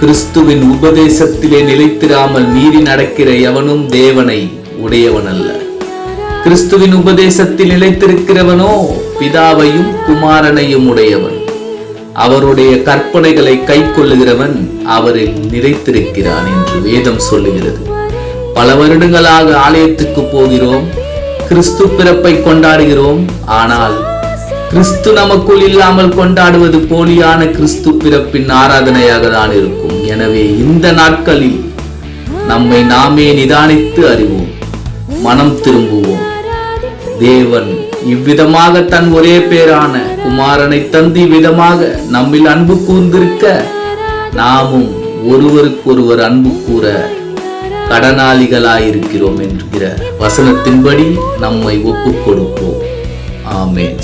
கிறிஸ்துவின் உபதேசத்திலே நிலைத்திராமல் மீறி நடக்கிற எவனும் தேவனை உடையவன் அல்ல கிறிஸ்துவின் உபதேசத்தில் நிலைத்திருக்கிறவனோ பிதாவையும் குமாரனையும் உடையவன். அவருடைய கற்பனைகளை கைக்கொள்ளுகிறவன் அவரில் நிலைத்திருக்கிறான் என்று வேதம் சொல்லுகிறது. பல வருடங்களாக ஆலயத்துக்கு போகிறோம் கிறிஸ்து பிறப்பை கொண்டாடுகிறோம் ஆனால் கிறிஸ்து நமக்குள் இல்லாமல் கொண்டாடுவது போலியான கிறிஸ்து பிறப்பின் ஆராதனையாக தான் இருக்கும். எனவே இந்த நாட்களில் நம்மை நாமே நிதானித்து அறிவோம் மனம் திரும்புவோம். தேவன் இவ்விதமாக தன் ஒரே பேரான குமாரனை தந்து இவ்விதமாக நம்மில் அன்பு கூர்ந்திருக்க நாமும் ஒருவருக்கொருவர் அன்பு கூற கடனாளிகளாயிருக்கிறோம் என்கிற வசனத்தின்படி நம்மை ஒப்புக் கொடுப்போம் ஆமேன்.